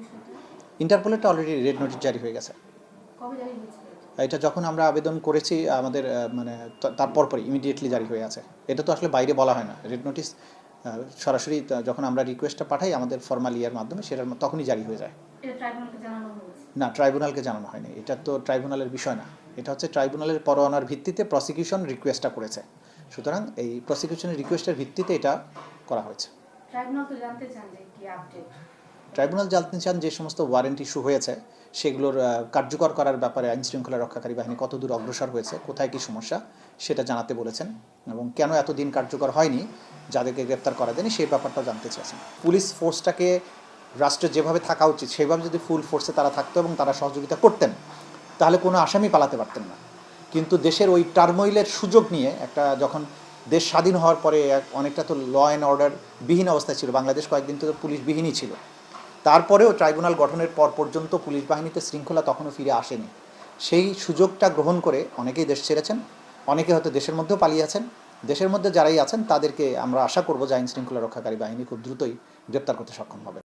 বিষয়টা ইন্টারপোলেরটা already red notice জারি হয়ে গেছে। এটা? যখন আমরা আবেদন করেছি আমাদের মানে তা- তার পরপরই ইমিডিয়েটলি জারি হয়ে আছে। এটা তো আসলে বাইরে বলা হয় না। রেড নোটিস সরাসরি যখন আমরা রিকোয়েস্টটা পাঠাই আমাদের ফর্মাল ইয়ার মাধ্যমে সেটার তখনই জারি হয়ে যায়। না ট্রাইব্যুনালকে জানানো হয়নি। এটা তো ট্রাইব্যুনালের বিষয় না। এটা হচ্ছে ট্রাইব্যুনালের পরোয়ানার ভিত্তিতে প্রসিকিউশন রিকোয়েস্টটা করেছে। সুতরাং এই প্রসিকিউশনের রিকোয়েস্টের ভিত্তিতে এটা করা হয়েছে। ট্রাইব্যুনাল তো জানতে চান যে কি আপডেট ট্রাইব্যুনাল জানতে চান যে সমস্ত ওয়ারেন্ট ইস্যু হয়েছে, সেগুলোর কার্যকর করার ব্যাপারে আইন শৃঙ্খলা রক্ষাকারী বাহিনী কতদূর অগ্রসর হয়েছে, কোথায় কি সমস্যা, সেটা জানাতে বলেছেন এবং কেন এতদিন কার্যকর হয়নি, যাদেরকে গ্রেপ্তার করা যায়নি, সেই ব্যাপারটাও জানতে চেয়েছেন। পুলিশ ফোর্সটাকে রাষ্ট্রের যেভাবে থাকা উচিত সেইভাবে যদি ফুল ফোর্সে তারা থাকতো এবং তারা সহযোগিতা করতেন, তাহলে কোনো আসামি পালাতে পারতেন না। কিন্তু দেশের ওই টার্মোইলের সুযোগ নিয়ে একটা যখন দেশ স্বাধীন হওয়ার পরে অনেকটা তো ল অ্যান্ড অর্ডার বিহীন অবস্থায় ছিল, বাংলাদেশ কয়েকদিন তো পুলিশ বিহীনই ছিল। তারপরেও ট্রাইব্যুনাল গঠনের পর পর্যন্ত পুলিশ বাহিনীতে শৃঙ্খলা তখনও ফিরে আসেনি। সেই সুযোগটা গ্রহণ করে অনেকেই দেশ ছেড়েছেন, অনেকে হয়তো দেশের মধ্যেও পালিয়ে আছেন। দেশের মধ্যে যারাই আছেন, তাদেরকে আমরা আশা করব যে আইন শৃঙ্খলা রক্ষাকারী বাহিনী খুব দ্রুতই গ্রেপ্তার করতে সক্ষম হবে।